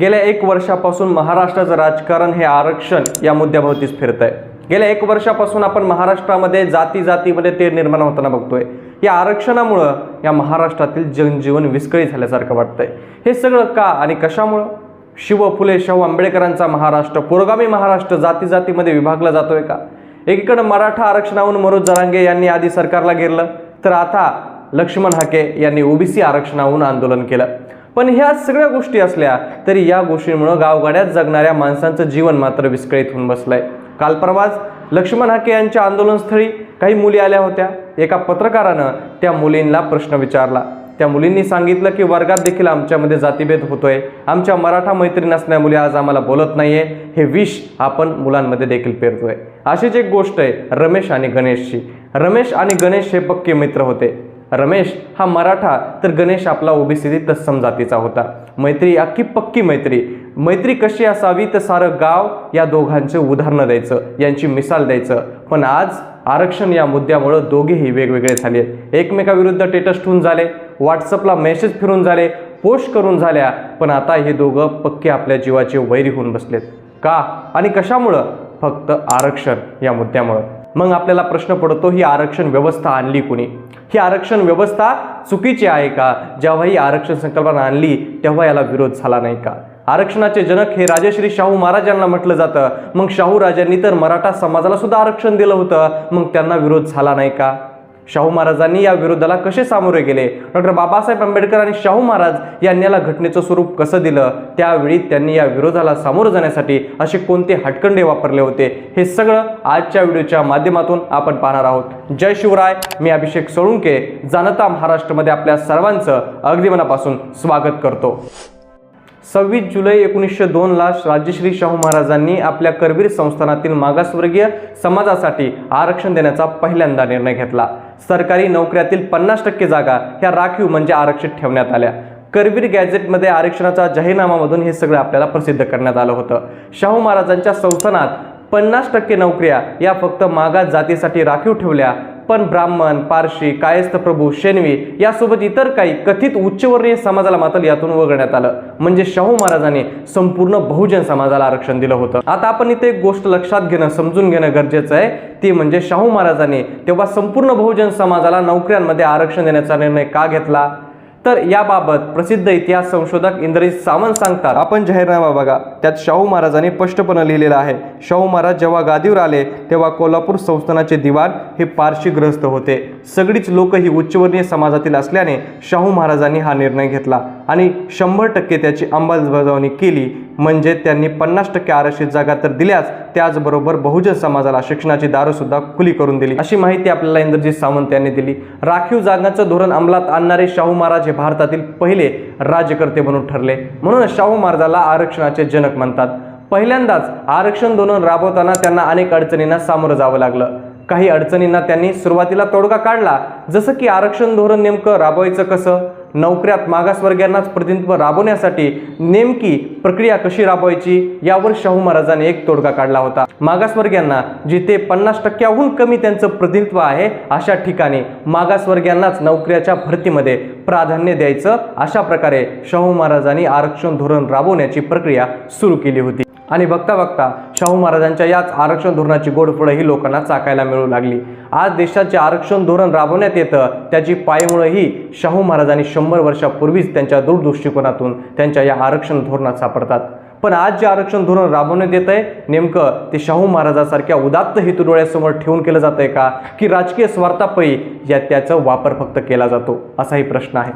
गेल्या एक वर्षापासून महाराष्ट्राचं राजकारण हे आरक्षण या मुद्द्याभोवतीच फिरत आहे गेल्या एक वर्षापासून आपण महाराष्ट्रामध्ये जाती जातीमध्ये ते निर्माण होताना बघतोय. या आरक्षणामुळं या महाराष्ट्रातील जनजीवन विस्कळीत झाल्यासारखं वाटतंय. हे सगळं का आणि कशामुळं? शिव फुले शाहू आंबेडकरांचा महाराष्ट्र पुरोगामी महाराष्ट्र जाती जातीमध्ये विभागला जातोय का? एकीकडं मराठा आरक्षणाहून मनोज जरांगे यांनी आधी सरकारला घेरलं तर आता लक्ष्मण हाके यांनी ओबीसी आरक्षणाहून आंदोलन केलं. पण ह्या सगळ्या गोष्टी असल्या तरी या गोष्टींमुळं गावगाड्यात जगणाऱ्या माणसांचं जीवन मात्र विस्कळीत होऊन बसलंय. काल परवाच लक्ष्मण हाके यांच्या आंदोलनस्थळी काही मुली आल्या होत्या. एका पत्रकारानं त्या मुलींना प्रश्न विचारला. त्या मुलींनी सांगितलं की वर्गात देखील आमच्यामध्ये जातीभेद होतोय. आमच्या मराठा मैत्रीण असल्यामुळे आज आम्हाला बोलत नाहीये. हे विष आपण मुलांमध्ये देखील पेरतोय. अशीच एक गोष्ट आहे रमेश आणि गणेशची. रमेश आणि गणेश हे पक्के मित्र होते. रमेश हा मराठा तर गणेश आपला ओबीसी तत्सम जातीचा होता. मैत्री अख्खी पक्की मैत्री. मैत्री कशी असावी तर सारं गाव या दोघांचे उदाहरणं द्यायचं यांची मिसाल द्यायचं. पण आज आरक्षण या मुद्द्यामुळं दोघेही वेगवेगळे झाले. एकमेकाविरुद्ध टेटस्ट होऊन झाले व्हॉट्सअपला मेसेज फिरून झाले पोस्ट करून झाल्या पण आता हे दोघं पक्के आपल्या जीवाचे वैरी होऊन बसलेत. का आणि कशामुळं? फक्त आरक्षण या मुद्द्यामुळं. मग आपल्याला प्रश्न पडतो ही आरक्षण व्यवस्था आणली कुणी? ही आरक्षण व्यवस्था चुकीची आहे का? जेव्हा ही आरक्षण संकल्पना आणली तेव्हा याला विरोध झाला नाही का? आरक्षणाचे जनक हे राजश्री शाहू महाराजांना म्हटलं जातं. मग शाहू राजांनी तर मराठा समाजाला सुद्धा आरक्षण दिलं होतं. मग त्यांना विरोध झाला नाही का? शाहू महाराजांनी या विरोधाला कसे सामोरे गेले? डॉक्टर बाबासाहेब आंबेडकर आणि शाहू महाराज यांनी याला घटनेचं स्वरूप कसं दिलं? त्यावेळी त्यांनी या विरोधाला सामोरं जाण्यासाठी असे कोणते हटकंडे वापरले होते? हे सगळं आजच्या व्हिडिओच्या माध्यमातून आपण पाहणार आहोत. जय शिवराय मी अभिषेक सोळुंके जाणता महाराष्ट्रामध्ये आपल्या सर्वांचं अगदी मनापासून स्वागत करतो. सव्वीस जुलै एकोणीसशे दोनला राजश्री शाहू महाराजांनी आपल्या करवीर संस्थानातील मागासवर्गीय समाजासाठी आरक्षण देण्याचा पहिल्यांदा निर्णय घेतला. सरकारी नोकऱ्यातील पन्नास टक्के जागा ह्या राखीव म्हणजे आरक्षित ठेवण्यात आल्या. करवीर गॅझेटमध्ये आरक्षणाचा जाहीरनामामधून हे सगळं आपल्याला प्रसिद्ध करण्यात आलं होतं. शाहू महाराजांच्या संस्थानात पन्नास टक्के नोकऱ्या या फक्त मागास जातीसाठी राखीव ठेवल्या पण ब्राह्मण पारशी कायस्थ प्रभू शेनवी यासोबत इतर काही कथित उच्चवर्णीय समाजाला मात्र यातून वगळण्यात आलं. म्हणजे शाहू महाराजांनी संपूर्ण बहुजन समाजाला आरक्षण दिलं होतं. आता आपण इथे एक गोष्ट लक्षात घेणं समजून घेणं गरजेचं आहे. ती म्हणजे शाहू महाराजांनी तेव्हा संपूर्ण बहुजन समाजाला नोकऱ्यांमध्ये आरक्षण देण्याचा निर्णय का घेतला? तर याबाबत प्रसिद्ध इतिहास संशोधक इंद्रजित सावंत सांगतात. आपण जाहीरनामा बघा. त्यात शाहू महाराजांनी स्पष्टपणे लिहिलेलं आहे शाहू महाराज जेव्हा गादीवर आले तेव्हा कोल्हापूर संस्थानाचे दिवाण हे पारशीग्रस्त होते. सगळीच लोक ही उच्चवर्णीय समाजातील असल्याने शाहू महाराजांनी हा निर्णय घेतला आणि शंभर टक्के त्याची अंमलबजावणी केली म्हणजे त्यांनी पन्नास टक्के आरक्षित जागा तर दिल्याच त्याचबरोबर बहुजन समाजाला शिक्षणाची दारंसुद्धा खुली करून दिली. अशी माहिती आपल्याला इंद्रजित सावंत यांनी दिली. राखीव जागांचं धोरण अंमलात आणणारे शाहू महाराज हे भारतातील पहिले राज्यकर्ते म्हणून ठरले. म्हणून शाहू महाराजाला आरक्षणाचे जनक म्हणतात. पहिल्यांदाच आरक्षण धोरण राबवताना त्यांना अनेक अडचणींना सामोरं जावं लागलं. काही अडचणींना त्यांनी सुरुवातीला तोडगा काढला. जसं की आरक्षण धोरण नेमकं राबवायचं कसं? नोकऱ्यात मागासवर्गीयांनाच प्रतिनिधित्व राबवण्यासाठी नेमकी प्रक्रिया कशी राबवायची यावर शाहू महाराजांनी एक तोडगा काढला होता. मागासवर्गीयांना जिथे पन्नास टक्क्याहून कमी त्यांचं प्रतिनिधित्व आहे अशा ठिकाणी मागासवर्गीयांनाच नोकऱ्याच्या भरतीमध्ये प्राधान्य द्यायचं. अशा प्रकारे शाहू महाराजांनी आरक्षण धोरण राबवण्याची प्रक्रिया सुरू केली होती. आणि बघता बघता शाहू महाराजांच्या याच आरक्षण धोरणाची गोडफळं ही लोकांना चाकायला मिळू लागली. आज देशाचे आरक्षण धोरण राबवण्यात येतं त्याची पायमुळंही शाहू महाराजांनी शंभर वर्षापूर्वीच त्यांच्या दूरदृष्टिकोनातून त्यांच्या या आरक्षण धोरणात सापडतात. पण आज जे आरक्षण धोरण राबवण्यात येत आहे नेमकं ते शाहू महाराजासारख्या उदात्त हेतू डोळ्यासमोर ठेवून केलं जात आहे का? की राजकीय स्वार्थापैकी या त्याचा वापर फक्त केला जातो? असाही प्रश्न आहे.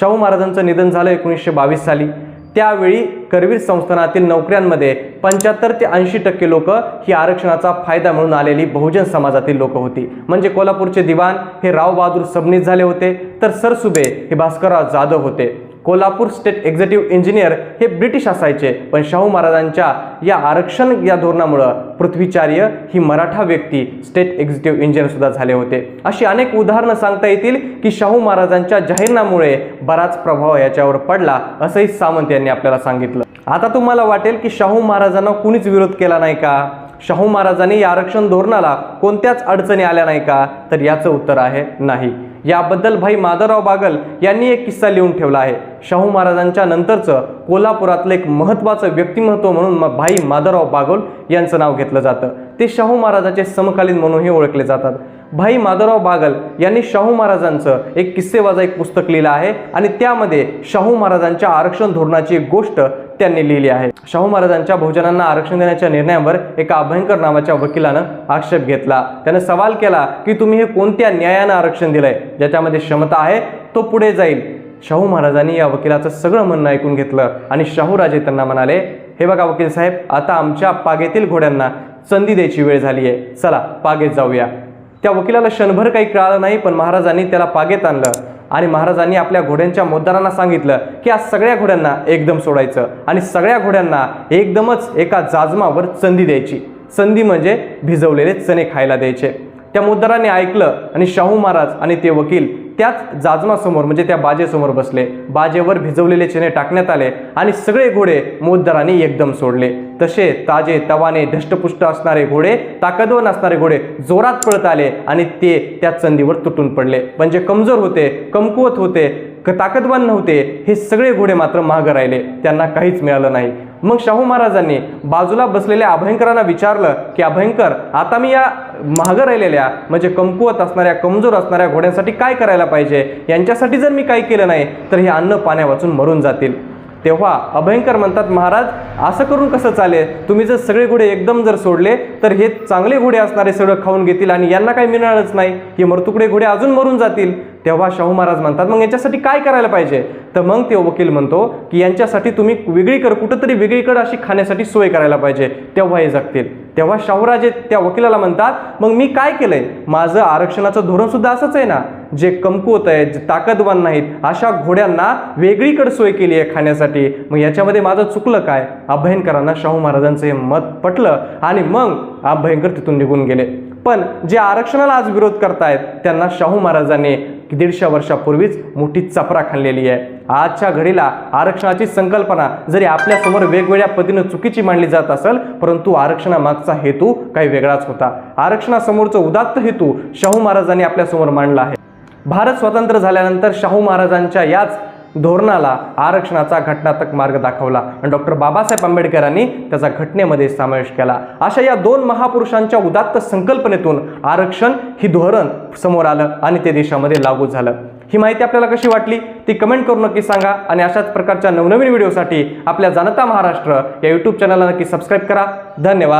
शाहू महाराजांचं निधन झालं एकोणीसशे बावीस साली. त्यावेळी करवीर संस्थानातील नोकऱ्यांमध्ये पंच्याहत्तर ते ऐंशी टक्के लोक ही आरक्षणाचा फायदा म्हणून आलेली बहुजन समाजातील लोक होती. म्हणजे कोल्हापूरचे दिवाण हे राव बहादूर सबनीस झाले होते. तर सरसुबे हे भास्करराव जाधव होते. कोल्हापूर स्टेट एक्झिक्युटिव्ह इंजिनियर हे ब्रिटिश असायचे. पण शाहू महाराजांच्या या आरक्षण या धोरणामुळं पृथ्वीचार्य ही मराठा व्यक्ती स्टेट एक्झिक्युटिव्ह इंजिनियरसुद्धा झाले होते. अशी अनेक उदाहरणं सांगता येतील की शाहू महाराजांच्या जाहीरनामुळे बराच प्रभाव याच्यावर पडला असंही सामंत यांनी आपल्याला सांगितलं. आता तुम्हाला वाटेल की शाहू महाराजांना कुणीच विरोध केला नाही का? शाहू महाराजांनी या आरक्षण धोरणाला कोणत्याच अडचणी आल्या नाही का? तर याचं उत्तर आहे नाही. याबद्दल भाई माधवराव बागल यांनी एक किस्सा लिहून ठेवला आहे. शाहू महाराजांच्या नंतरचं कोल्हापुरातलं एक महत्त्वाचं व्यक्तिमत्व म्हणून भाई माधवराव बागोल यांचं नाव घेतलं जातं. ते शाहू महाराजाचे समकालीन म्हणूनही ओळखले जातात. भाई माधवराव बागल यांनी शाहू महाराजांचं एक किस्सेवाजा एक पुस्तक लिहिलं आहे आणि त्यामध्ये शाहू महाराजांच्या आरक्षण धोरणाची एक गोष्ट त्यांनी लिहिली आहे. शाहू महाराजांच्या बहुजनांना आरक्षण देण्याच्या निर्णयावर एका अभयंकर नावाच्या वकिलानं आक्षेप घेतला. त्यानं सवाल केला की तुम्ही हे कोणत्या न्यायानं आरक्षण दिलंय? ज्याच्यामध्ये क्षमता आहे तो पुढे जाईल. शाहू महाराजांनी या वकिलाचं सगळं म्हणणं ऐकून घेतलं आणि शाहूराजे त्यांना म्हणाले हे बघा वकील साहेब आता आमच्या पागेतील घोड्यांना संधी द्यायची वेळ झाली आहे. चला पागेत जाऊया. त्या वकिलाला क्षणभर काही कळालं नाही पण महाराजांनी त्याला पागेत आणलं. आणि महाराजांनी आपल्या घोड्यांच्या मोद्दारांना सांगितलं की आज सगळ्या घोड्यांना एकदम सोडायचं आणि सगळ्या घोड्यांना एकदमच एका जाजमावर संधी द्यायची. संधी म्हणजे भिजवलेले चणे खायला द्यायचे. त्या मुद्दारांनी ऐकलं आणि शाहू महाराज आणि ते वकील त्याच जाजमासमोर म्हणजे त्या बाजेसमोर बसले. बाजेवर भिजवलेले चणे टाकण्यात आले आणि सगळे घोडे मोद्दारांनी एकदम सोडले. तसे ताजे तवाने धष्टपुष्ट असणारे घोडे ताकदवान असणारे घोडे जोरात पळत आले आणि ते त्या संधीवर तुटून पडले. म्हणजे कमजोर होते कमकुवत होते क- ताकदवान नव्हते हे सगळे घोडे मात्र मागं राहिले. त्यांना काहीच मिळालं नाही. मग शाहू महाराजांनी बाजूला बसलेल्या अभयंकरांना विचारलं की अभयंकर आता मी या महागं राहिलेल्या म्हणजे कमकुवत असणाऱ्या कमजोर असणाऱ्या घोड्यांसाठी काय करायला पाहिजे? यांच्यासाठी जर मी काही केलं नाही तर हे अन्न पाण्या वाचून मरून जातील. तेव्हा अभयंकर म्हणतात महाराज असं करून कसं चालेल? तुम्ही जर सगळे घोडे एकदम जर सोडले तर हे चांगले घोडे असणारे सगळं खाऊन घेतील आणि यांना काही मिळणारच नाही. हे मरतुकडे घोडे अजून मरून जातील. तेव्हा शाहू महाराज म्हणतात मग यांच्यासाठी काय करायला पाहिजे? तर मग ते वकील म्हणतो की यांच्यासाठी तुम्ही वेगळीकडे कुठंतरी वेगळीकडे अशी खाण्यासाठी सोय करायला पाहिजे. तेव्हा हे जगतील. तेव्हा शाहूराजे त्या वकिलाला म्हणतात मग मी काय केलंय? माझं आरक्षणाचं धोरणसुद्धा असंच आहे ना? जे कमकुवत आहेत जे ताकदवान नाहीत अशा घोड्यांना वेगळीकडे सोय केली आहे खाण्यासाठी. मग याच्यामध्ये माझं चुकलं काय? अभयंकरांना शाहू महाराजांचं हे मत पटलं आणि मग अभयंकर तिथून निघून गेले. पण जे आरक्षणाला आज विरोध करतायत त्यांना शाहू महाराजांनी दीडशे वर्षापूर्वीच मोठी चपरा खाल्लेली आहे. आजच्या घडीला आरक्षणाची संकल्पना जरी आपल्यासमोर वेगवेगळ्या पद्धतीनं चुकीची मांडली जात असेल परंतु आरक्षणामागचा हेतू काही वेगळाच होता. आरक्षणासमोरचा उदात्त हेतू शाहू महाराजांनी आपल्यासमोर मांडला आहे. भारत स्वतंत्र झाल्यानंतर शाहू महाराजांच्या याच धोरणाला आरक्षणाचा घटनात्मक मार्ग दाखवला. आणि डॉक्टर बाबासाहेब आंबेडकरांनी त्याचा घटनेमध्ये समावेश केला. अशा या दोन महापुरुषांच्या उदात्त संकल्पनेतून आरक्षण ही धोरण समोर आलं आणि ते देशामध्ये लागू झालं. ही माहिती आपल्याला कशी वाटली? ती कमेंट करून नक्की सांगा आणि अशाच प्रकारच्या नवनवीन व्हिडिओसाठी आपल्या जनता महाराष्ट्र या यूट्यूब चॅनलला नक्की सबस्क्राईब करा. धन्यवाद.